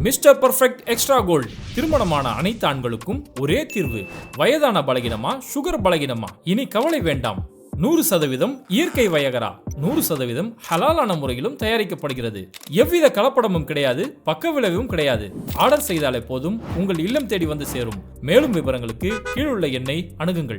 Mister perfect extra gold. திருமணமான அனைத்து ஆண்களுக்கும் ஒரே தீர்வு. வயதான பலகினமா சுகர் பலகினமா? இனி கவலை வேண்டாம். நூறு சதவீதம் இயற்கை வயகரா. நூறு சதவீதம் ஹலாலான முறையிலும் தயாரிக்கப்படுகிறது. எவ்வித கலப்படமும் கிடையாது பக்க விளைவும் கிடையாது. ஆர்டர் செய்தாலே போதும் உங்கள் இல்லம் தேடி வந்து சேரும். மேலும் விவரங்களுக்கு கீழுள்ள எண்ணை அணுகுங்கள்.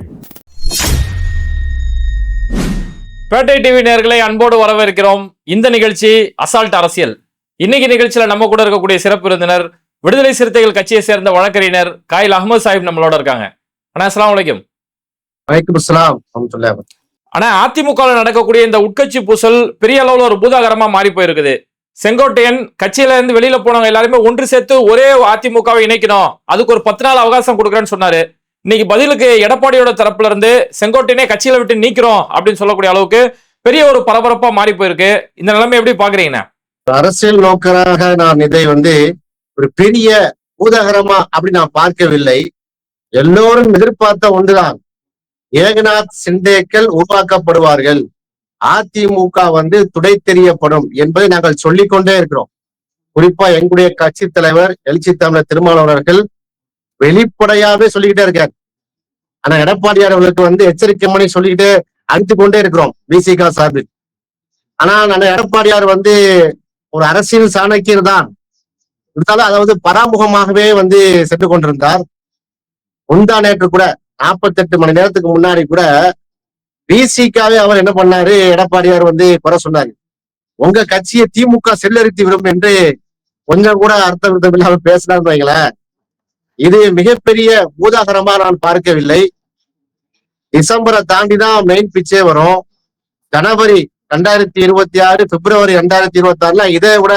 பேட்டை டிவி நேர்களை அன்போடு வரவேற்கிறோம். இந்த நிகழ்ச்சி அசால்ட் அரசியல். இன்னைக்கு நிகழ்ச்சியில நம்ம கூட இருக்கக்கூடிய சிறப்பு விருந்தினர் விடுதலை சிறுத்தைகள் கட்சியை சேர்ந்த வழக்கறிஞர் காயில் அகமது சாஹிப் நம்மளோட இருக்காங்க. அண்ணா அஸ்லாம் வலைக்கும் வலைக்கும் வபரகாத்துஹு. ஆனா அதிமுக நடக்கக்கூடிய இந்த உட்கட்சி பூசல் பெரிய அளவுல ஒரு பூதாகரமா மாறி போயிருக்குது. செங்கோட்டையன் கட்சியில இருந்து வெளியில போனவங்க எல்லாருமே ஒன்று சேர்த்து ஒரே அதிமுகவை இணைக்கணும். அதுக்கு ஒரு பத்து நாள் அவகாசம் கொடுக்குறேன்னு சொன்னாரு. இன்னைக்கு பதிலுக்கு எடப்பாடியோட தரப்புல இருந்து செங்கோட்டையனே கட்சியில விட்டு நீக்கிறோம் அப்படின்னு சொல்லக்கூடிய அளவுக்கு பெரிய ஒரு பரபரப்பா மாறி போயிருக்கு. இந்த நிலைமை எப்படி பாக்குறீங்கண்ணா? அரசியல் நோக்கராக நான் இதை வந்து ஒரு பெரிய பூதகரமா அப்படி நான் பார்க்கவில்லை. எல்லோரும் எதிர்பார்த்த ஒன்றுதான். ஏகநாத் சிண்டேக்கள் உருவாக்கப்படுவார்கள். அதிமுக வந்து துடை தெரியப்படும் என்பதை நாங்கள் சொல்லிக்கொண்டே இருக்கிறோம். குறிப்பா எங்களுடைய கட்சி தலைவர் எழுச்சி தமிழர் திருமாவளவர்கள் வெளிப்படையாவே சொல்லிக்கிட்டே இருக்கார். ஆனா எடப்பாடியார் அவர்களுக்கு வந்து எச்சரிக்கை மணி சொல்லிக்கிட்டே அடித்து கொண்டே இருக்கிறோம் விசிகா சார்பில். ஆனா நான் எடப்பாடியார் வந்து ஒரு அரசியல் சாணக்கியர் தான். இருந்தாலும் அதாவது பராமுகமாகவே வந்து சென்று கொண்டிருந்தார். முந்தா நேற்று கூட நாற்பத்தெட்டு மணி நேரத்துக்கு முன்னாடி கூட பிசிகாவே அவர் என்ன பண்ணாரு எடப்பாடியார் வந்து குறை சொன்னாரு. உங்க கட்சியை திமுக செல்லரித்து விடும் என்று கொஞ்சம் கூட அர்த்த விருத்தம் இல்லாம பேசினார் வைங்களேன். இது மிகப்பெரிய பூதாகரமா நான் பார்க்கவில்லை. டிசம்பரை தாண்டி தான் மெயின் பிச்சே வரும். ஜனவரி ரெண்டாயிரத்தி இருபத்தி ஆறு பிப்ரவரி ரெண்டாயிரத்தி இருபத்தி ஆறுல இதை விட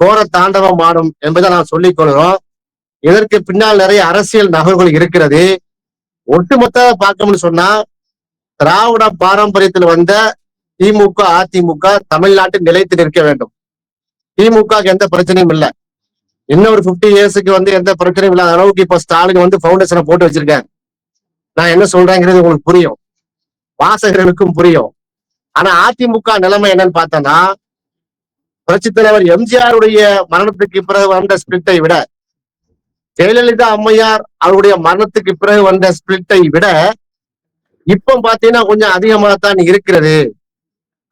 கோர தாண்டவம் ஆடும் என்பதை நான் சொல்லிக் கொள்கிறோம். இதற்கு பின்னால் நிறைய அரசியல் நகர்வுகள் இருக்கிறது. ஒட்டுமொத்த பார்க்கணும்னு சொன்னா திராவிட பாரம்பரியத்தில் வந்த திமுக அதிமுக தமிழ்நாட்டில் நிலைத்து நிற்க வேண்டும். திமுக எந்த பிரச்சனையும் இல்லை. இன்னும் ஒரு பிப்டி இயர்ஸுக்கு வந்து எந்த பிரச்சனையும் இல்லாத அளவுக்கு இப்ப ஸ்டாலின் வந்து பவுண்டேஷனை போட்டு வச்சிருக்காரு. நான் என்ன சொல்றேங்கிறது உங்களுக்கு புரியும். வாசகர்களுக்கும் புரியும். ஆனா அதிமுக நிலைமை என்னன்னு பார்த்தோம்னா புரட்சி தலைவர் எம்ஜிஆருடைய மரணத்துக்கு பிறகு வந்த ஸ்பிளிட்டை விட ஜெயலலிதா அம்மையார் அவருடைய மரணத்துக்கு பிறகு வந்த ஸ்பிளிட்டை விட இப்போ பாத்தீங்கன்னா கொஞ்சம் அதிகமாக தான் இருக்கிறது.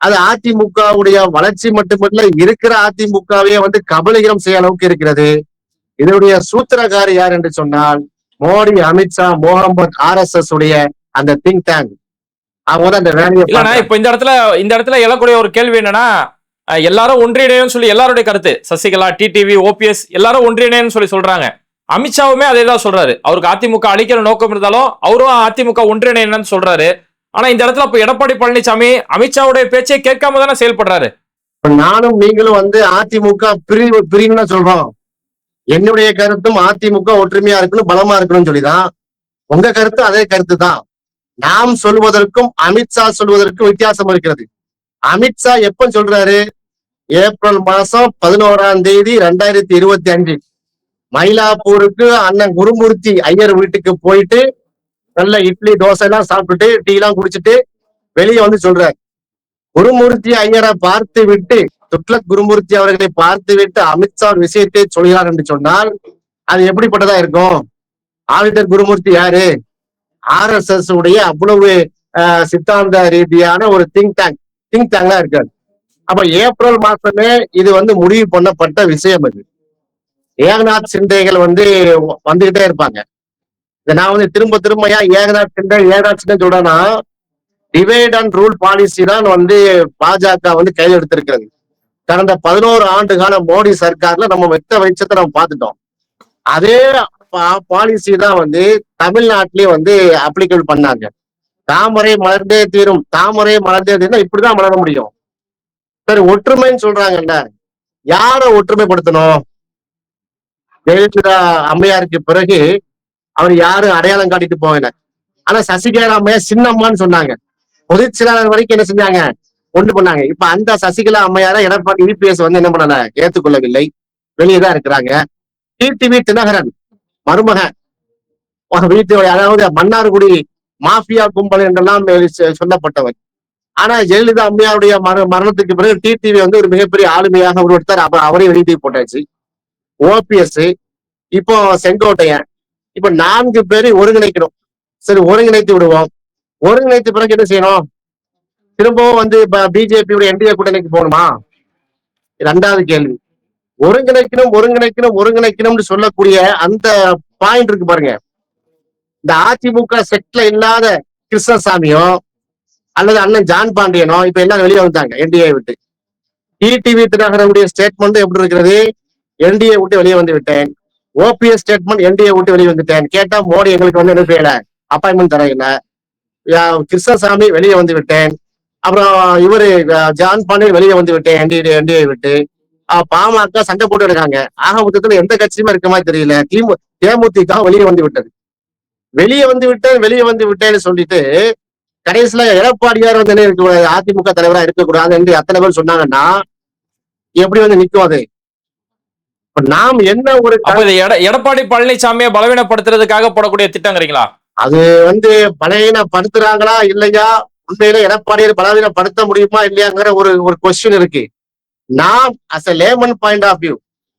அது அதிமுகவுடைய வளர்ச்சி மட்டுமல்ல இருக்கிற அதிமுகவையே வந்து கபலீகரம் செய்ய அளவுக்கு இருக்கிறது. இதனுடைய சூத்திரகாரி யார் என்று சொன்னால் மோடி அமித்ஷா மோகம்பத் ஆர் எஸ் எஸ் உடைய அந்த திங்க் டேங்க் பார்க்கறாங்க. இப்ப இந்த இடத்துல இந்த இடத்துல எழக்கூடிய ஒரு கேள்வி என்னன்னா எல்லாரும் ஒன்றிணையும் சொல்லி எல்லாருடைய கருத்து. சசிகலா டிடிவி ஓபிஎஸ் எல்லாரும் ஒன்றிணையன்னு சொல்லி சொல்றாங்க. அமித்ஷாவுமே அதே தான் சொல்றாரு. அவருக்கு அதிமுக அழிக்கிற நோக்கம் இருந்தாலும் அவரும் அதிமுக ஒன்றிணையன்னு சொல்றாரு. ஆனா இந்த இடத்துல இப்ப எடப்பாடி பழனிசாமி அமித்ஷாவுடைய பேச்சை கேட்காம தானே செயல்படுறாரு. நானும் நீங்களும் வந்து அதிமுக பிரிவு பிரிவுன்னு சொல்றோம். என்னுடைய கருத்தும் அதிமுக ஒற்றுமையா இருக்கணும் பலமா இருக்கணும்னு சொல்லிதான். உங்க கருத்து அதே கருத்து தான் நாம் சொல்வதற்கும் அமித்ஷா சொல்வதற்கும் வித்தியாசம் இருக்கிறது. அமித்ஷா எப்ப சொல்றாரு? ஏப்ரல் மாசம் பதினோராம் தேதி ரெண்டாயிரத்தி இருபத்தி அஞ்சு. மயிலாப்பூருக்கு அண்ணன் குருமூர்த்தி ஐயர் வீட்டுக்கு போயிட்டு நல்ல இட்லி தோசை எல்லாம் சாப்பிட்டுட்டு டீ எல்லாம் குடிச்சிட்டு வெளியே வந்து சொல்றாரு. குருமூர்த்தி ஐயரை பார்த்து விட்டு துக்ளக் குருமூர்த்தி அவர்களை பார்த்து விட்டு அமித்ஷா ஒரு விஷயத்தை சொல்கிறார் என்று சொன்னால் அது எப்படிப்பட்டதா இருக்கும்? ஆதித்தர் குருமூர்த்தி யாரு? ஆர் எஸ் எஸ் உடைய அவ்வளவு சித்தாந்த ரீதியான ஒரு திங்க் டேங்க் திங்க் டேங்க்லாம் இருக்காது அப்ப ஏப்ரல் மாசமே இது வந்து முடிவு பண்ணப்பட்ட விஷயம் இது ஏகநாத் சிந்தைகள் வந்து வந்துகிட்டே இருப்பாங்க. இதை நான் வந்து திரும்ப திரும்ப ஏன் ஏகநாத் சிண்டை ஏகநாத் சிண்டை சொல்றேன்னா டிவைட் அண்ட் ரூல் பாலிசி தான் வந்து பாஜக வந்து கையில் எடுத்திருக்கிறது கடந்த பதினோரு ஆண்டு கால மோடி சர்க்கார்ல நம்ம வெத்த வெளிச்சத்தை நம்ம பார்த்துட்டோம். அதே பாலிசி தான் வந்து தமிழ்நாட்டிலேயே வந்து அப்ளிகபிள் பண்ணாங்க. தாமரை மலர்ந்தே தீரும். தாமரை மலர்ந்தே தீரும் இப்படிதான் மலர முடியும். சரி ஒற்றுமைன்னு சொல்றாங்கல்ல. யார ஒற்றுமைப்படுத்தணும்? ஜெயலலிதா அம்மையாருக்கு பிறகு அவர் யாரும் அடையாளம் காட்டிட்டு போகல. ஆனா சசிகலா அம்மையார் சின்னம்மான்னு சொன்னாங்க. பொதுச் செயலாளர் வரைக்கும் என்ன செஞ்சாங்க? கொண்டு பண்ணாங்க. இப்ப அந்த சசிகலா அம்மையார எடப்பாடி யூபிஎஸ் வந்து என்ன பண்ணல? ஏத்துக்கொள்ளவில்லை. வெளியே தான் இருக்கிறாங்க. டிடிவி தினகரன். மருமகன் வீட்டு அதாவது மன்னார்குடி மாஃபியா கும்பல் என்றெல்லாம் சொல்லப்பட்டவர் ஆனா ஜெயலலிதா அம்மையாருடைய மர மரணத்துக்கு பிறகு டிடிவி வந்து ஒரு மிகப்பெரிய ஆளுமையாக உருவெடுத்தார். அப்ப அவரே வெளியே போட்டாச்சு. ஓபிஎஸ் இப்போ செங்கோட்டையன். இப்ப நான்கு பேரை ஒருங்கிணைக்கணும். சரி ஒருங்கிணைத்து விடுவோம். ஒருங்கிணைத்த பிறகு என்ன செய்யணும்? திரும்பவும் வந்து பிஜேபியோட என்டிஏ கூட்டணிக்கு போகணுமா? ரெண்டாவது கேள்வி. ஒருங்கிணைக்கணும் ஒருங்கிணைக்கணும் ஒருங்கிணைக்கணும்னு சொல்லக்கூடிய அந்த பாயிண்ட் இருக்கு பாருங்க. இந்த அதிமுக செட்ல இல்லாத கிருஷ்ணசாமியோ அல்லது அண்ணன் ஜான் பாண்டியனோ இப்ப எல்லாம் வெளியே வந்தாங்க என்டிஏ விட்டு. டிடிவி தினகரனுடைய ஸ்டேட்மெண்ட் எப்படி இருக்கிறது? என்டிஏ விட்டு வெளியே வந்து விட்டேன். ஓபிஎஸ் ஸ்டேட்மெண்ட் என்டிஏ விட்டு வெளியே வந்துட்டேன். கேட்டா மோடி எங்களுக்கு வந்து என்ன செய்யல? அப்பாயின்மெண்ட் தரையில கிருஷ்ணசாமி வெளியே வந்து விட்டேன். அப்புறம் இவரு ஜான் பாண்டியன் வெளியே வந்து விட்டேன். என்டிஏ என்டிஏ விட்டு. பாமக சண்டை போட்டு இருக்காங்க. ஆக மொத்தத்துல எந்த கட்சியுமே இருக்க மாதிரி தெரியல. திமு தேமுதிக வெளியே வந்து விட்டது. வெளியே வந்து விட்டேன் வெளியே வந்து விட்டேன்னு சொல்லிட்டு கடைசியில எடப்பாடியார் வந்து இருக்க அதிமுக தலைவரா இருக்கக்கூடாது என்று அத்தனை பேர் சொன்னாங்கன்னா எப்படி வந்து நிக்கும் அது? நாம் என்ன ஒரு எடப்பாடி பழனிசாமியை பலவீனப்படுத்துறதுக்காக போடக்கூடிய திட்டங்கிறீங்களா? அது வந்து பலவீனப்படுத்துறாங்களா இல்லையா? உண்மையில எடப்பாடியை பலவீனப்படுத்த முடியுமா இல்லையாங்கிற ஒரு ஒரு கொஸ்டின் இருக்கு. நாம் as a layman point of view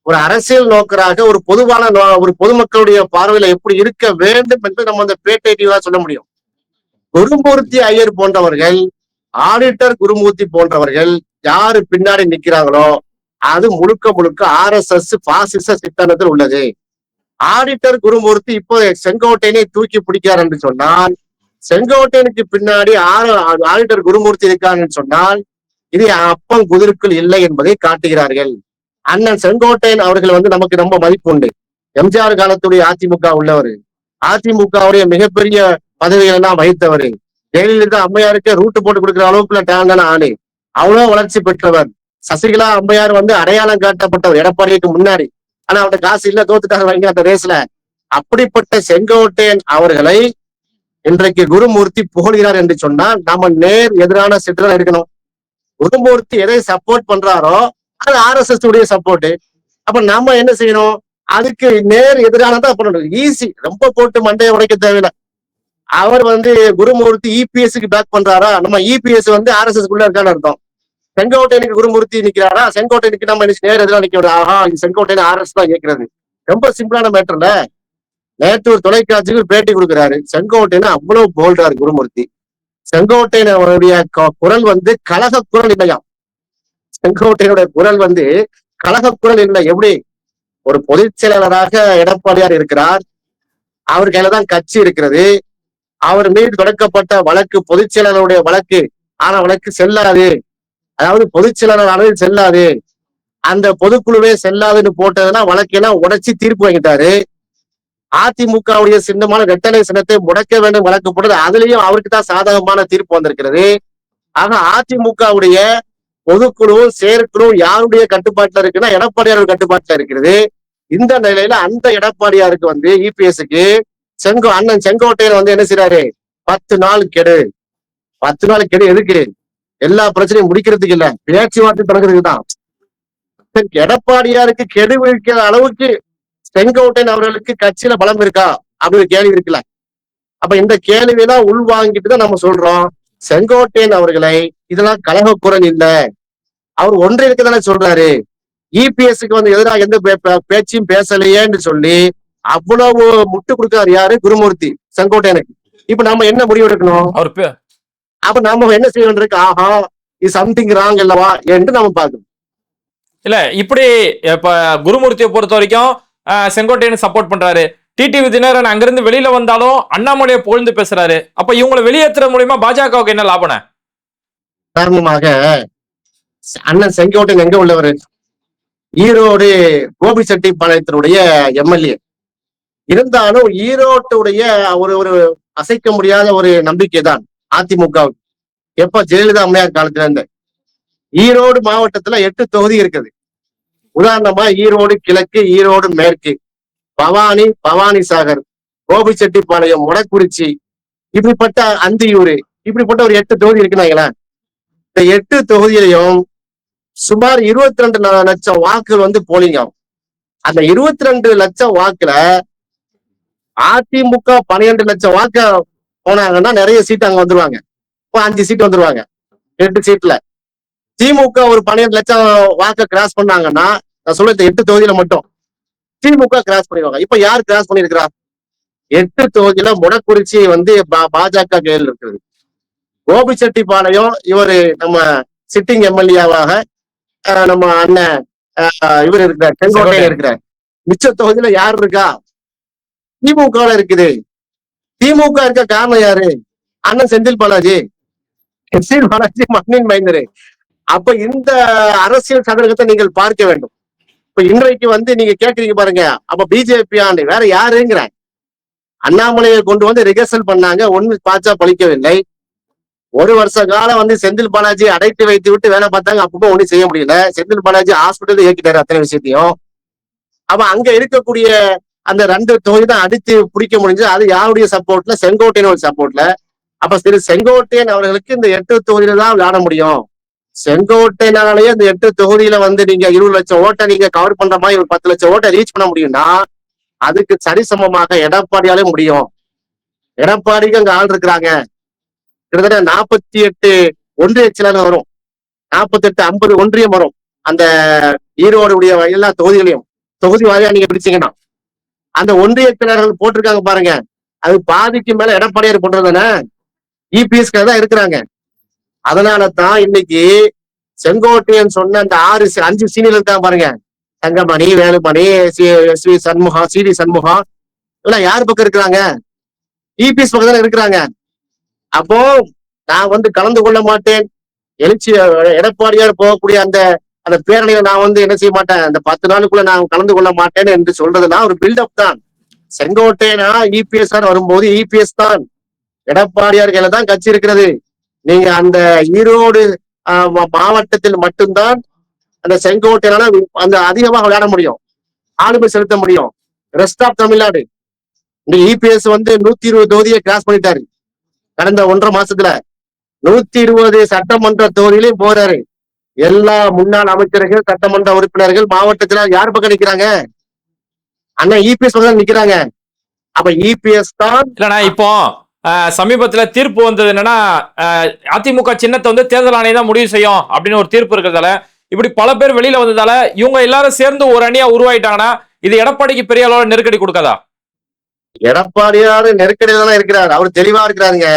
ஒரு அரசியல் நோக்கராக ஒரு பொதுவான ஒரு பொதுமக்களுடைய பார்வையில எப்படி இருக்க வேண்டும் என்று நம்ம அந்த பேட்டேட்டிவா சொல்ல முடியும். குருமூர்த்தி ஐயர் போன்றவர்கள் ஆடிட்டர் குருமூர்த்தி போன்றவர்கள் யாரு பின்னாடி நிக்கிறாங்களோ அது முழுக்க முழுக்க ஆர் எஸ் எஸ் பாசிச சித்தாந்தத்தில் உள்ளது. ஆடிட்டர் குருமூர்த்தி இப்போ செங்கோட்டையனை தூக்கி பிடிக்கிறார் என்று சொன்னால் செங்கோட்டையனுக்கு பின்னாடி ஆறு ஆடிட்டர் குருமூர்த்தி இருக்காருன்னு சொன்னால் இது அப்பம் குதிருக்குள் இல்லை என்பதை காட்டுகிறார்கள். அண்ணன் செங்கோட்டையன் அவர்கள் வந்து நமக்கு ரொம்ப மதிப்பு உண்டு. எம்ஜிஆர் காலத்துடைய அதிமுக உள்ளவர். அதிமுகவுடைய மிகப்பெரிய பதவிகள் எல்லாம் வகித்தவர். ஜெயலலிதா அம்மையாருக்கு ரூட்டு போட்டு கொடுக்குற அளவுக்குள்ள டேலண்டான ஆளு. அவ்வளவு வளர்ச்சி பெற்றவர். சசிகலா அம்மையார் வந்து அடையாளம் காட்டப்பட்டவர் எடப்பாடிக்கு முன்னாடி. ஆனா அவர்ட்ட காசு இல்ல தோத்துட்டாங்க வைங்க அந்த ரேஸ்ல அப்படிப்பட்ட செங்கோட்டையன் அவர்களை இன்றைக்கு குருமூர்த்தி புகழ்கிறார் என்று சொன்னால் நாம நேர் எதிரான சிற்றல் இருக்கணும் குருமூர்த்தி எதை சப்போர்ட் பண்றாரோ அது ஆர் எஸ் எஸ் உடைய சப்போர்ட் அப்ப நாம என்ன செய்யணும்? அதுக்கு நேர் எதிரானதான் பண்ணணும் ஈஸி ரொம்ப போட்டு மண்டையை உடைக்க தேவையில்லை. அவர் வந்து குருமூர்த்தி இபிஎஸ்க்கு பேக் பண்றாரா? நம்ம இபிஎஸ் வந்து ஆர் எஸ் எஸ் குள்ள இருக்கான்னு அர்த்தம். செங்கோட்டையனுக்கு குருமூர்த்தி நிக்கிறாரா? செங்கோட்டையனுக்கு நம்ம நேர் எதிராக நிக்கிறோம் ஆஹா இது செங்கோட்டையன் ஆர் எஸ் தான் கேட்கிறது ரொம்ப சிம்பிளான மேட்டர்ல நேற்று ஒரு தொலைக்காட்சிக்கு பேட்டி கொடுக்குறாரு. செங்கோட்டையன் அவ்வளவு போல்றாரு குருமூர்த்தி. செங்கோட்டையன் அவருடைய க- குரல் வந்து கலக குரல் இல்லையா? செங்கோட்டையனுடைய குரல் வந்து கலக குரல் இல்லை எப்படி? ஒரு பொதுச் செயலாளராக எடப்பாடியார் இருக்கிறார். அவர் கையில தான் கட்சி இருக்கிறது. அவர் மீது தொடக்கப்பட்ட வழக்கு பொதுச் செயலாளருடைய வழக்கு ஆனா வழக்கு செல்லாது. அதாவது பொதுச் செயலாளர் செல்லாது. அந்த பொதுக்குழுவே செல்லாதுன்னு போட்டதுன்னா வழக்கெல்லாம் உடைச்சி தீர்ப்பு வாங்கிட்டாரு. அதிமுகவுடைய சின்னமான ரெட்டலை சின்னத்தை முடக்க வேண்டும் வழக்கு போட்டது அதுலயும் அவருக்கு தான் சாதகமான தீர்ப்பு வந்திருக்கிறது. ஆக அதிமுகவுடைய பொதுக்குழுவும் செயற்குழுவும் யாருடைய கட்டுப்பாட்டுல இருக்குன்னா எடப்பாடியார் கட்டுப்பாட்டுல இருக்கிறது இந்த நிலையில அந்த எடப்பாடியாருக்கு வந்து இபிஎஸ்க்கு செங்கோ அண்ணன் செங்கோட்டையன் வந்து என்ன செய்யறாரு பத்து நாள் கெடு. பத்து நாள் கெடு எதுக்கு? எல்லா பிரச்சனையும் முடிக்கிறதுக்கு இல்ல. பேச்சுவார்த்தை தொடங்குறதுக்கு தான் எடப்பாடியாருக்கு கெடு விழிக்கிற அளவுக்கு செங்கோட்டையன் அவர்களுக்கு கட்சியில பலம் இருக்கா? அப்படி ஒரு கேள்வி இருக்குல்ல. அப்ப இந்த கேள்வியெல்லாம் உள்வாங்கிட்டு தான் நம்ம சொல்றோம். செங்கோட்டையன் அவர்களை இதெல்லாம் கலக குரல் இல்ல. அவர் ஒன்றிற்கு தானே சொல்றாரு. இபிஎஸ்க்கு வந்து எதிராக எந்த பேச்சையும் பேசலையேன்னு சொல்லி அவ்வளவு முட்டு கொடுக்கிறார் யாரு? குருமூர்த்தி செங்கோட்டையனுக்கு. இப்ப நம்ம என்ன முடிவு எடுக்கணும்? அப்ப நம்ம என்ன செய்ய வேண்டியிருக்கு? ஆஹா இது சம்திங் ராங் அல்லவா என்று நம்ம பார்க்கணும். இல்ல இப்படி இப்ப குருமூர்த்தியை பொறுத்த வரைக்கும் செங்கோட்டையன் சப்போர்ட் பண்றாரு. டிடிவி தினகரன் அங்கிருந்து வெளியில வந்தாலும் அண்ணாமலையை புகழ்ந்து பேசுறாரு. அப்ப இவங்களை வெளியேற்றுறது மூலியமா பாஜகவுக்கு என்ன லாபம்? காரணமாக அண்ணன் செங்கோட்டையன் எங்க உள்ளவர்? ஈரோடு கோபிச்செட்டிப்பாளையத்தினுடைய எம்எல்ஏ. இருந்தாலும் ஈரோட்டுடைய ஒரு ஒரு அசைக்க முடியாத ஒரு நம்பிக்கை தான் அதிமுக எப்ப ஜெயலலிதா அம்மையார் காலத்துல இருந்து ஈரோடு மாவட்டத்துல எட்டு தொகுதி இருக்குது. உதாரணமா ஈரோடு கிழக்கு ஈரோடு மேற்கு. பவானி பவானி சாகர் கோபிச்செட்டிப்பாளையம் முடக்குறிச்சி இப்படிப்பட்ட அந்தியூர் இப்படிப்பட்ட ஒரு எட்டு தொகுதி இருக்குனாங்களா இந்த எட்டு தொகுதியிலையும் சுமார் இருபத்தி ரெண்டு லட்சம் வாக்குகள் வந்து போலிங் ஆகும். அந்த இருபத்தி ரெண்டு லட்சம் வாக்குல அதிமுக பன்னிரெண்டு லட்சம் வாக்க போனாங்கன்னா நிறைய சீட் அங்க வந்துருவாங்க. இப்போ அஞ்சு சீட் வந்துருவாங்க. எட்டு சீட்ல திமுக ஒரு பன்னிரெண்டு லட்சம் வாக்க கிராஸ் பண்ணாங்கன்னா நான் சொல்ல எட்டு தொகுதியில மட்டும். திமுக கிராஸ் பண்ணிடுவாங்க. இப்ப யார் கிராஸ் பண்ணிருக்கிறா எட்டு தொகுதியில முடக்குறிச்சி வந்து பாஜக கையில் இருக்குது கோபிச்செட்டிப்பாளையம் இவரு நம்ம சிட்டிங் எம்எல்ஏவாக நம்ம அண்ணன் இவர் இருக்கிறார். செங்கோட்டையன். இருக்கிறார். மிச்ச தொகுதியில யார் இருக்கா? திமுக இருக்குது. திமுக இருக்க காரணம் யாரு? அண்ணன் செந்தில் பாலாஜி. செந்தில் பாலாஜி மண்ணின் மைந்தரு. அப்ப இந்த அரசியல் சதவீதத்தை நீங்கள் பார்க்க வேண்டும். இப்ப இன்றைக்கு வந்து நீங்க கேக்குறீங்க பாருங்க அப்ப பிஜேபி ஆண்டு வேற யாருங்கிற? அண்ணாமலையை கொண்டு வந்து ரிகர்சல் பண்ணாங்க ஒண்ணு பாச்சா பழிக்கவில்லை. ஒரு வருஷ காலம் வந்து செந்தில் பாலாஜி அடைத்து வைத்து விட்டு வேலை பார்த்தாங்க அப்பப்போ ஒண்ணும் செய்ய முடியல. செந்தில் பாலாஜி ஹாஸ்பிட்டல் இயக்கிட்டாரு அத்தனை விஷயத்தையும். அப்ப அங்க இருக்கக்கூடிய அந்த ரெண்டு தொகுதி தான் அடித்து பிடிக்க முடிஞ்சு அது யாருடைய சப்போர்ட்ல செங்கோட்டையனோட சப்போர்ட்ல அப்ப திரு செங்கோட்டையன் அவர்களுக்கு இந்த எட்டு தொகுதியில தான் விளையாட முடியும். செங்கோட்டையினாலேயே இந்த எட்டு தொகுதியில வந்து நீங்க இருபது லட்சம் ஓட்டை நீங்க கவர் பண்ற மாதிரி ஒரு பத்து லட்சம் ஓட்டை ரீச் பண்ண முடியும்னா அதுக்கு சரிசமமாக எடப்பாடியாலே முடியும். எடப்பாடிக்கு அங்க ஆள் இருக்கிறாங்க. கிட்டத்தட்ட நாற்பத்தி எட்டு ஒன்றிய செயலாளர் வரும். நாற்பத்தி எட்டு ஐம்பது ஒன்றியம் வரும். அந்த ஈரோடு உடைய எல்லா தொகுதிகளையும். தொகுதி வாரியா நீங்க பிடிச்சீங்கன்னா அந்த ஒன்றிய செயலாளர்கள் போட்டிருக்காங்க பாருங்க. அது பாதிக்கு மேல எடப்பாடியார் பண்றதுதானே இபிஎஸ் தான் இருக்கிறாங்க. அதனாலதான் இன்னைக்கு செங்கோட்டையன் சொன்ன அந்த ஆறு அஞ்சு சீனியர் இருக்காங்க பாருங்க. Thangamani Velumani C S V Shanmugam CD Shanmugam. இதெல்லாம் யார் பக்கம் இருக்கிறாங்க? இபிஎஸ் பக்கம் தானே இருக்கிறாங்க. அப்போ நான் வந்து கலந்து கொள்ள மாட்டேன். எழுச்சி எடப்பாடியார் போகக்கூடிய அந்த அந்த பேரணியில நான் வந்து என்ன செய்ய மாட்டேன்? அந்த பத்து நாளுக்குள்ள நான் கலந்து கொள்ள மாட்டேன் என்று சொல்றதுலாம் ஒரு பில்டப் தான். செங்கோட்டையனா இபிஎஸ் வரும்போது இபிஎஸ் தான். எடப்பாடியார் கையில தான் கட்சி இருக்கிறது. நீங்க அந்த ஈரோடு மாவட்டத்தில் மட்டும்தான் அந்த செங்கோட்டையனால அந்த அதிகமாக விளையாட முடியும். ஆளுமை செலுத்த முடியும். Rest of Tamil Nadu. இந்த இபிஎஸ் வந்து நூத்தி இருபது தொகுதியை கிராஸ் பண்ணிட்டாரு. கடந்த ஒன்றரை மாசத்துல நூத்தி இருபது சட்டமன்ற தொகுதியிலையும் போறாரு. எல்லா முன்னாள் அமைச்சர்கள் சட்டமன்ற உறுப்பினர்கள் மாவட்டத்துல யார் பக்கம் நிக்கிறாங்க? அண்ணன் இபிஎஸ் பக்கம் நிக்கிறாங்க. அப்ப இபிஎஸ் தான் இப்போ சமீபத்தில் தீர்ப்பு வந்தது என்னன்னா அதிமுக சின்னத்தை வந்து தேர்தல் ஆணையம் தான் முடிவு செய்யும் அப்படின்னு ஒரு தீர்ப்பு இருக்கிறதால இப்படி பல பேர் வெளியில வந்ததால இவங்க எல்லாரும் சேர்ந்து ஒரு அணியா உருவாயிட்டாங்கன்னா இது எடப்பாடிக்கு பெரிய அளவுல நெருக்கடி கொடுக்காதா? எடப்பாடியாரு நெருக்கடியில தான் இருக்கிறார். அவர் தெளிவா இருக்கிறாருங்க.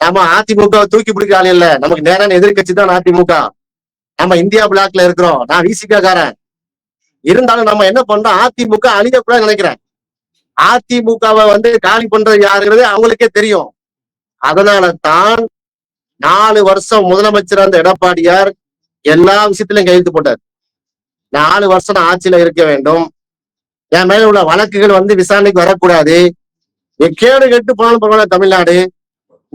நம்ம அதிமுக தூக்கி பிடிக்க ஆள் இல்ல. நமக்கு நேரான எதிர்க்கட்சி தான் அதிமுக. நம்ம இந்தியா பிளாக்ல இருக்கிறோம். நான் விசிகா காரன். இருந்தாலும் நம்ம என்ன பண்றோம்? அதிமுக அழியக்கூடாது நினைக்கிறேன். அதிமுகவை வந்து காலி பண்றது யாருங்கிறது அவங்களுக்கே தெரியும். அதனால தான் நாலு வருஷம் முதலமைச்சர் அந்த எடப்பாடியார் எல்லா விஷயத்திலும் கையெழுத்து போட்டார். நாலு வருஷம் நான் ஆட்சியில இருக்க வேண்டும். என் மேல உள்ள வழக்குகள் வந்து விசாரணைக்கு வரக்கூடாது. கேடு கெட்டு போனாலும் பரவாயில்ல தமிழ்நாடு.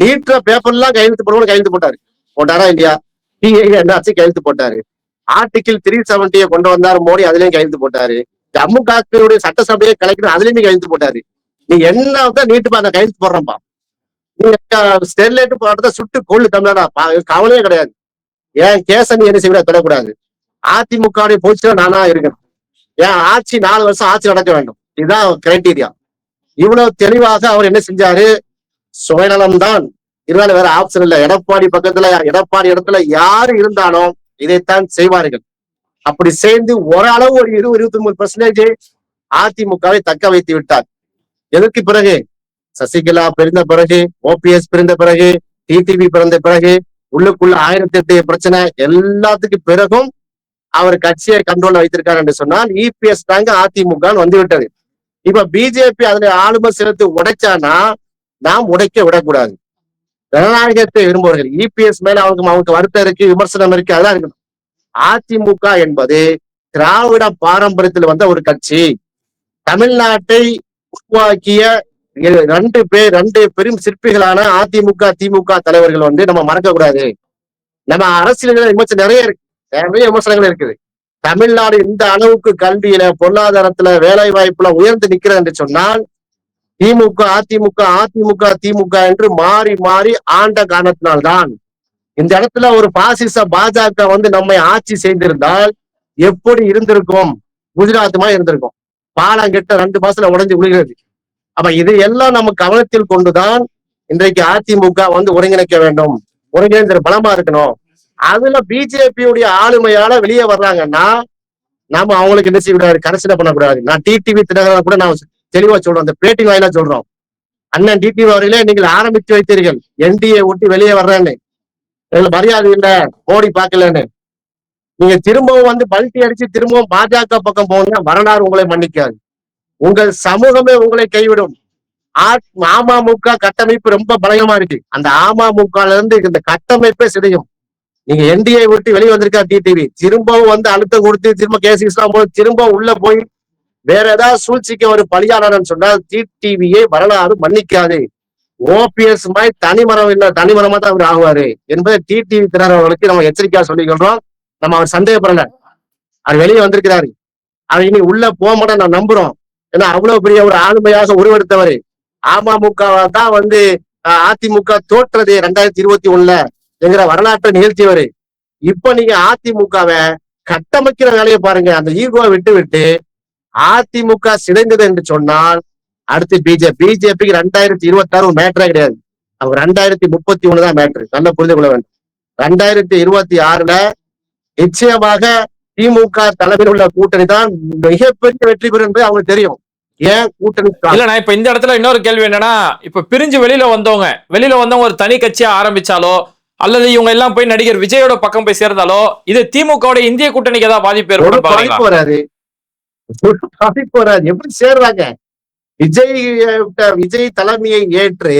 நீட்ற பேப்பர்லாம் கையெழுத்து போடுவோம் கையெழுத்து போட்டாரு. போட்டாரா இல்லையா? டிஐ என்னாச்சு கையெழுத்து போட்டாரு. ஆர்டிகிள் த்ரீ செவன்டியை கொண்டு வந்தார் மோடி அதுலயும் கையெழுத்து போட்டாரு. ஜம்மு காஷ்மீருடைய சட்டசபையை கலைக்கணும். அதுலயுமே கையெழுத்து போட்டாரு. நீ என்ன தான் நீட்டுப்பா அந்த கையெழுத்து போடுறப்பா நீங்க ஸ்டெர்லைட் போட்டதை சுட்டு கொள்ளு தமிழ்நாடா பா- கவலையே கிடையாது. ஏன் கேச நீ என்ன செய்ய தொடக்கூடாது. அதிமுக பொசிஷன் நானா இருக்கேன் ஏன் ஆட்சி நாலு வருஷம் ஆட்சி நடக்க வேண்டும். இதுதான் கிரைட்டீரியா இவ்வளவு தெளிவாக அவர் என்ன செஞ்சாரு? சுயநலம் தான் இருந்தாலும் வேற ஆப்ஷன் இல்ல. எடப்பாடி பக்கத்துல எடப்பாடி இடத்துல யாரு இருந்தாலும் இதைத்தான் செய்வார்கள். அப்படி சேர்ந்து ஓரளவு ஒரு இருபது இருபத்தி மூணு பர்சன்டேஜ் அதிமுகவை தக்க வைத்து விட்டார். எதற்கு பிறகு? சசிகலா பிறந்த பிறகு ஓபிஎஸ் பிறந்த பிறகு டிடிவி பிறந்த பிறகு உள்ளுக்குள்ள ஆயிரத்தி எட்டு பிரச்சனை எல்லாத்துக்கும் பிறகும் அவர் கட்சியை கண்ட்ரோல் வைத்திருக்காரு என்று சொன்னால் இபிஎஸ் தாங்க அதிமுக வந்து விட்டது இப்ப பிஜேபி அதுல ஆளுமை சேர்த்து உடைச்சானா நாம் உடைக்க விடக்கூடாது. ஜனநாயகத்தை விரும்புவார்கள். இபிஎஸ் மேல அவங்க அவங்களுக்கு வருத்தம் இருக்கு விமர்சனம் இருக்கு அதெல்லாம் இருக்கணும். அதிமுக என்பது திராவிட பாரம்பரியத்தில் வந்த ஒரு கட்சி. தமிழ்நாட்டை உருவாக்கிய ரெண்டு பேர் ரெண்டு பெரும் சிற்பிகளான அதிமுக திமுக தலைவர்கள் வந்து நம்ம மறக்க கூடாது நம்ம அரசியல் விமர்சனம் நிறைய இருக்கு. நிறைய விமர்சனங்கள் இருக்குது. தமிழ்நாடு இந்த அளவுக்கு கல்வியில பொருளாதாரத்துல வேலை வாய்ப்புல உயர்ந்து நிக்கிறது என்று சொன்னால் திமுக அதிமுக அதிமுக திமுக என்று மாறி மாறி ஆண்ட காரணத்தினால்தான் இந்த இடத்துல ஒரு பாசிச பாஜக வந்து நம்மை ஆட்சி செய்திருந்தால் எப்படி இருந்திருக்கும்? குஜராத்துமா இருந்திருக்கும். பாலம் கெட்ட ரெண்டு மாசத்துல உடஞ்சு விழுகிறது. அப்ப இது எல்லாம் நம்ம கவனத்தில் கொண்டுதான் இன்றைக்கு அதிமுக வந்து ஒருங்கிணைக்க வேண்டும். ஒருங்கிணைந்த பலமா இருக்கணும். அதுல பிஜேபியுடைய ஆளுமையால வெளியே வர்றாங்கன்னா நாம அவங்களுக்கு என்ன செய்யக்கூடாது? கரசிட பண்ணக்கூடாது. நான் டிடிவி தினகரன் கூட நான் தெளிவா சொல்றோம் அந்த பேட்டி வாயிலா சொல்றோம். அண்ணன் டிடிவி அவர்களே நீங்கள் ஆரம்பித்து வைத்தீர்கள். என்டிஏ ஒட்டி வெளியே வர்றேன்னு. எங்களுக்கு மரியாதை இல்லை மோடி பார்க்கலன்னு. நீங்க திரும்பவும் வந்து பல்ட்டி அடிச்சு திரும்பவும் பாஜக பக்கம் போனா வரலாறு உங்களை மன்னிக்காது. உங்கள் சமூகமே உங்களை கைவிடும். அமமுக கட்டமைப்பு ரொம்ப பலகமா இருக்கு. அந்த அமமுகல இருந்து இந்த கட்டமைப்பே சிதையும். நீங்க என்டிஏ விட்டு வெளியே வந்திருக்கா டிடிவி திரும்பவும் வந்து அழுத்தம் கொடுத்து திரும்ப கேஸ் இஸ்லாம் போய் திரும்ப உள்ள போய் வேற ஏதாவது சூழ்ச்சிக்கு ஒரு பலியானன்னு சொன்னா டிடிவியை வரலாறு மன்னிக்காது. ஓபிஎஸ் மாதிரி தனிமரம் இல்ல தனிமரமா தான் அவர் ஆகுவாரு என்பதை டிடிவி திறனவர்களுக்கு நம்ம எச்சரிக்கையா சொல்லிக்கிறோம் நம்ம அவர் சந்தேகப்படல. அவர் வெளியே வந்திருக்கிறாரு. அவர் இனி உள்ள போக மாட்டோம் நான் நம்புறோம். ஏன்னா அவ்வளவு பெரிய ஒரு ஆளுமையாக உருவெடுத்தவர். அமமுக தான் வந்து அதிமுக தோற்றது ரெண்டாயிரத்தி இருபத்தி ஒண்ணுல என்கிற வரலாற்றை நிகழ்த்தியவர். இப்ப நீங்க அதிமுகவை கட்டமைக்கிற வேலையை பாருங்க. அந்த ஈகோவை விட்டு விட்டு அதிமுக சிதைந்தது என்று சொன்னால் அடுத்து பிஜேபி பிஜேபிக்கு ரெண்டாயிரத்தி இருபத்தி ஆறு மேட்டரே கிடையாது. அவங்க ரெண்டாயிரத்தி முப்பத்தி ஒண்ணு தான் மேட்ரு நல்ல புரிந்து கொள்ள வேண்டும். ரெண்டாயிரத்தி இருபத்தி ஆறுல நிச்சயமாக திமுக தலைமையில் உள்ள கூட்டணி தான் மிகப்பெரிய வெற்றி பெறும் என்பது அவங்களுக்கு தெரியும். ஏன் கூட்டணி இல்லண்ணா இப்ப இந்த இடத்துல இன்னொரு கேள்வி என்னன்னா இப்ப பிரிஞ்சு வெளியில வந்தவங்க வெளியில வந்தவங்க ஒரு தனி கட்சியா ஆரம்பிச்சாலோ அல்லது இவங்க எல்லாம் போய் நடிகர் விஜயோட பக்கம் போய் சேர்ந்தாலோ இது திமுகவோட இந்திய கூட்டணிக்கு ஏதாவது பாதிப்பு ஏற்படும் பாதிப்பு வராது. பாதிப்பு வராது. எப்படி சேர்றாங்க? விஜய் விஜய் தலைமையை ஏற்று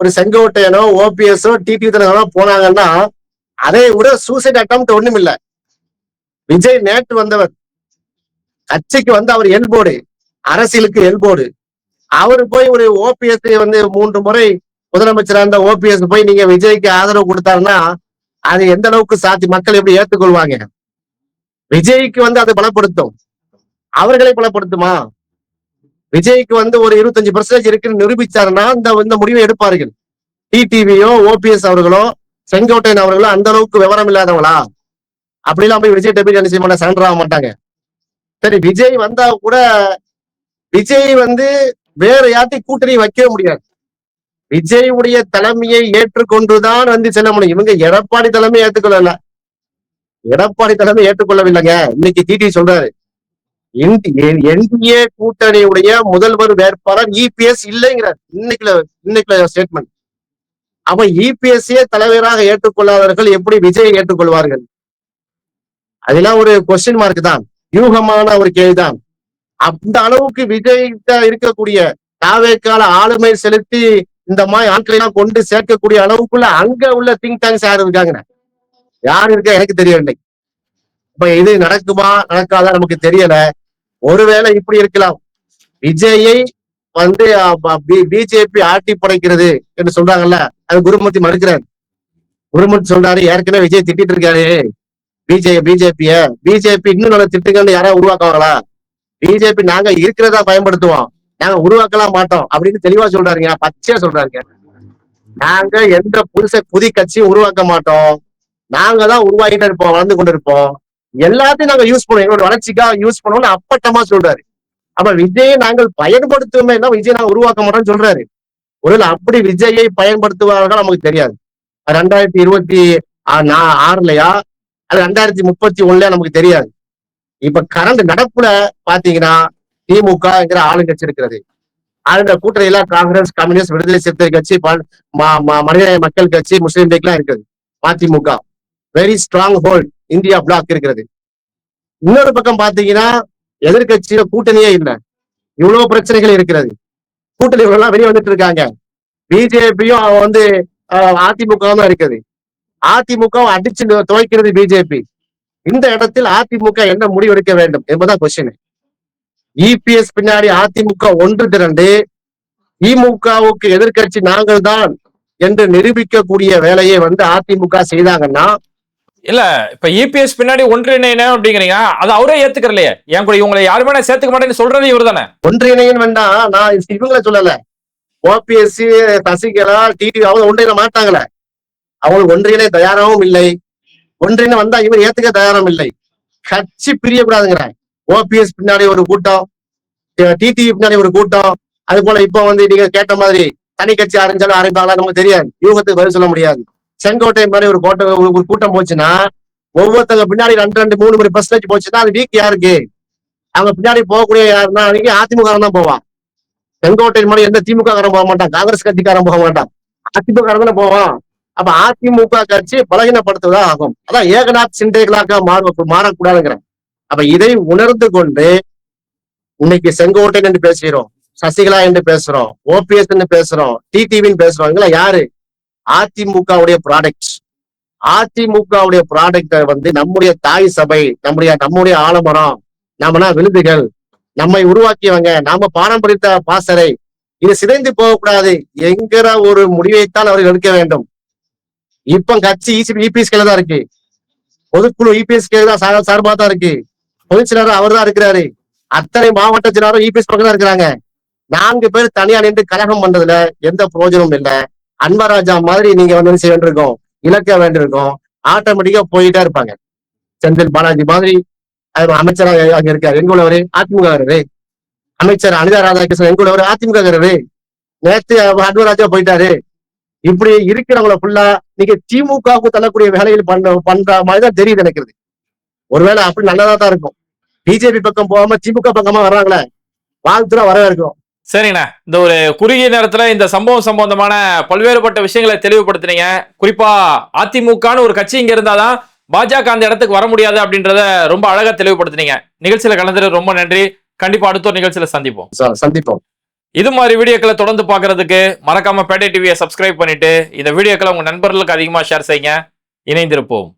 ஒரு செங்கோட்டையனோ ஓபிஎஸோ டிடி தலைவரோ போனாங்கன்னா அதை விட சூசைட் அட்டம் ஒண்ணும் இல்ல விஜய் நேற்று வந்தவர். கட்சிக்கு வந்து அவர் எல்போடு அரசியலுக்கு எல்போடு. அவரு போய் ஒரு ஓபிஎஸ் வந்து மூன்று முறை முதலமைச்சராக இருந்த ஓபிஎஸ் போய் நீங்க விஜய்க்கு ஆதரவு கொடுத்தாருன்னா அது எந்த அளவுக்கு சாத்தி மக்கள் எப்படி ஏத்துக்கொள்வாங்க? விஜய்க்கு வந்து அதை பலப்படுத்தும். அவர்களை பலப்படுத்துமா? விஜய்க்கு வந்து ஒரு இருபத்தஞ்சு பர்சன்டேஜ் இருக்குன்னு நிரூபிச்சாருன்னா இந்த இந்த முடிவை எடுப்பார்கள். டிடிவியோ ஓபிஎஸ் அவர்களோ செங்கோட்டையன் அவர்களோ அந்த அளவுக்கு விவரம் இல்லாதவங்களா? அப்படிலாம் போய் விஜய் டெபிள் என்ன செய்ய மாட்டாங்க? சரண்டர் ஆக மாட்டாங்க. சரி விஜய் வந்தா கூட விஜய் வந்து வேற யார்ட்டையும் கூட்டணி வைக்கவே முடியாது. விஜய் உடைய தலைமையை ஏற்றுக்கொண்டுதான் வந்து செல்ல முடியும். இவங்க எடப்பாடி தலைமை ஏற்றுக்கொள்ளல. எடப்பாடி தலைமை ஏற்றுக்கொள்ளவில்லைங்க. இன்னைக்கு டிடி சொல்றாரு. என்டிஏ கூட்டணியுடைய முதல்வர் வேட்பாளர் இபிஎஸ் இல்லைங்கிறார். இன்னைக்குல இன்னைக்குல ஸ்டேட்மெண்ட் அப்ப இபிஎஸ்ஏ தலைவராக ஏற்றுக்கொள்ளாதவர்கள் எப்படி விஜயை ஏற்றுக்கொள்வார்கள்? அதெல்லாம் ஒரு கொஸ்டின் மார்க் தான். யூகமான ஒரு கேள்விதான். அந்த அளவுக்கு விஜய் இருக்கக்கூடிய தாவேக்கால ஆளுமை செலுத்தி இந்த மாதிரி ஆட்களை எல்லாம் கொண்டு சேர்க்கக்கூடிய அளவுக்குள்ள அங்க உள்ள திங்க் டேங்க்ஸ் யார் இருக்காங்க? யார் இருக்கா? எனக்கு தெரியவில்லை. இப்ப இது நடக்குமா நடக்காதா நமக்கு தெரியல. ஒருவேளை இப்படி இருக்கலாம். விஜயை வந்து பிஜேபி ஆட்டி படைக்கிறது என்று சொல்றாங்கல்ல அது குருமூர்த்தி மறுக்கிறார். குருமூர்த்தி சொல்றாரு ஏற்கனவே விஜய் திட்டிட்டு இருக்காரு. பிஜே பிஜேபிய பிஜேபி இன்னும் நல்ல திட்டங்கள்னு யாராவது உருவாக்குவாங்களா? பிஜேபி நாங்க இருக்கிறதா பயன்படுத்துவோம். நாங்க உருவாக்கலாம் மாட்டோம் அப்படின்னு தெளிவா சொல்றாருங்க பச்சையா சொல்றாருங்க நாங்க எந்த புதுச புதி கட்சியும் உருவாக்க மாட்டோம். நாங்க தான் உருவாக்கிட்டு இருப்போம் வளர்ந்து கொண்டு இருப்போம் எல்லாத்தையும் நாங்க யூஸ் பண்ணுவோம். எங்களோட வளர்ச்சிக்காக யூஸ் பண்ணுவோம்னு அப்பட்டமா சொல்றாரு. அப்ப விஜயை நாங்கள் பயன்படுத்துவோமே விஜய் நாங்க உருவாக்க மாட்டோம்னு சொல்றாரு. ஒருவேளை அப்படி விஜயை பயன்படுத்துவார்கள் நமக்கு தெரியாது. ரெண்டாயிரத்தி இருபத்தி ஆறுலயா? அது ரெண்டாயிரத்தி முப்பத்தி ஒண்ணுலயா நமக்கு தெரியாது. இப்ப கரண்ட் நடப்புல பாத்தீங்கன்னா திமுகங்கிற ஆளுங்கட்சி இருக்கிறது. ஆளுங்க கூட்டணியில காங்கிரஸ் கம்யூனிஸ்ட் விடுதலை சிறுத்தை கட்சி மனித மக்கள் கட்சி முஸ்லீம் லீக் எல்லாம் இருக்குது. MDMK. Very strong hold India bloc இருக்கிறது. இன்னொரு பக்கம் பாத்தீங்கன்னா எதிர்கட்சியில கூட்டணியே இல்லை. இவ்வளவு பிரச்சனைகள் இருக்கிறது. கூட்டணி எல்லாம் வெளியே வந்துட்டு இருக்காங்க. பிஜேபியும் வந்து அதிமுக தான் இருக்குது. அதிமுக அடிச்சு துவைக்கிறது பிஜேபி. இந்த இடத்தில் அதிமுக என்ன முடிவெடுக்க வேண்டும் என்பதுதான் கொஸ்டின் இபிஎஸ் பின்னாடி அதிமுக ஒன்று திரண்டு திமுகவுக்கு எதிர்க்கட்சி நாங்கள் தான் என்று நிரூபிக்கக்கூடிய வேலையை வந்து அதிமுக செய்தாங்கன்னா இல்ல இப்ப இபிஎஸ் பின்னாடி ஒன்றிணையணும் அப்படிங்கிறீங்க. அது அவரே ஏத்துக்கறலையே. என் கூட இவங்களை யாருமே நான் சேர்த்துக்க மாட்டேன்னு சொல்றது இவர் தானே? ஒன்றிணையன் வேண்டாம். நான் இவங்களை சொல்லல. ஓபிஎஸ்சி சசிகலா டிடி அவங்க ஒன்றிண மாட்டாங்களே. அவங்க ஒன்றிணை தயாராகவும் இல்லை. ஒன்றிணை வந்தா இவர் ஏத்துக்க தயாரம் இல்லை. கட்சி பிரியக்கூடாதுங்கிற ஓபிஎஸ் பின்னாடி ஒரு கூட்டம் டிடிவி பின்னாடி ஒரு கூட்டம். அது போல இப்ப வந்து நீங்க கேட்ட மாதிரி தனி கட்சி ஆரம்பிச்சாலும் ஆரம்பிப்பாங்களா? நமக்கு தெரியாது. யூகத்துக்கு பதில் சொல்ல முடியாது. செங்கோட்டை மாதிரி ஒரு கோட்டை ஒரு கூட்டம் போச்சுன்னா ஒவ்வொருத்தங்க பின்னாடி ரெண்டு ரெண்டு மூணு மணி பர்சன்டேஜ் போச்சுன்னா அது வீக் யாருக்கு? அவங்க பின்னாடி போகக்கூடிய யாருன்னா அன்னைக்கு அதிமுக தான் போவான் செங்கோட்டை மாதிரி எந்த திமுக காரன் போக மாட்டான் காங்கிரஸ் கட்சிக்காரன் போக மாட்டான். அதிமுக தானே போவான். அப்ப அதிமுக கட்சி பலகீனப்படுத்துவதா ஆகும். அதான் ஏகநாத் சிண்டேகளாக மாற மாறக்கூடாதுங்கிறேன். அப்ப இதை உணர்ந்து கொண்டு இன்னைக்கு செங்கோட்டையன் என்று பேசுகிறோம் சசிகலா என்று பேசுறோம் ஓபிஎஸ் பேசுறோம் டிடிவின்னு பேசுறோம் இவங்களாம் யாரு? அதிமுகவுடைய ப்ராடக்ட் அதிமுகவுடைய ப்ராடக்ட வந்து நம்முடைய தாய் சபை நம்முடைய நம்முடைய ஆலமரம் நாமனா விருதுகள்? நம்மை உருவாக்கியவங்க நாம பாரம்பரித்த பாசறை. இது சிதைந்து போகக்கூடாது. என்கிற ஒரு முடிவைத்தான் அவர்கள் எடுக்க வேண்டும். இப்ப கட்சி இசிபி இபிஎஸ் கையில தான் இருக்கு. பொதுக்குழு இபிஎஸ் கையில தான் சார் சார்பா தான் இருக்கு. பொதுச் அவர் தான் இருக்கிறாரு. அத்தனை மாவட்டத்தினரும் இபிஎஸ் பக்கம் தான் இருக்கிறாங்க. நான்கு பேர் தனியா நின்று கலகம் பண்றதுல எந்த பிரயோஜனமும் இல்லை. அன்பராஜா மாதிரி நீங்க வந்து செய்ய வேண்டியிருக்கோம் இழக்க வேண்டியிருக்கோம். ஆட்டோமேட்டிக்கா போயிட்டே இருப்பாங்க. செந்தில் பாலாஜி மாதிரி அவர் அமைச்சராக அங்க இருக்காரு. எங்க உள்ளவரு அதிமுக அமைச்சர் அனிதா ராதாகிருஷ்ணன் எங்க உள்ளவரு அதிமுக நேத்து அன்பராஜா போயிட்டாரு. இப்படி இருக்கிறவங்கள ஃபுல்லா நீங்க திமுகவுக்கு தள்ளக்கூடிய வேலைகள் பண்ற பண்ற மாதிரி தான் தெரியுது எனக்கு. ஒருவேளை அப்படி நல்லதா தான் இருக்கும். பிஜேபி பக்கம் போகாம திமுக பக்கமா வர்றாங்களே. வாழ்த்துறா வரவேற்கிறோம் சரிங்கண்ணா இந்த ஒரு குறுகிய நேரத்துல இந்த சம்பவம் சம்பந்தமான பல்வேறுபட்ட விஷயங்களை தெளிவுபடுத்துனீங்க. குறிப்பா அதிமுகன்னு ஒரு கட்சி இங்க இருந்தாதான் பாஜக அந்த இடத்துக்கு வர முடியாது அப்படின்றத ரொம்ப அழகா தெளிவுபடுத்துனீங்க. நிகழ்ச்சியில கலந்துட்டு ரொம்ப நன்றி. கண்டிப்பா அடுத்த ஒரு நிகழ்ச்சியில சந்திப்போம். சந்திப்போம். இது மாதிரி வீடியோக்களை தொடர்ந்து பார்க்கிறதுக்கு மறக்காம பேட்டை டிவியை சப்ஸ்கிரைப் பண்ணிட்டு இந்த வீடியோக்களை உங்க நண்பர்களுக்கு அதிகமா ஷேர் செய்யுங்க. இணைந்திருப்போம்.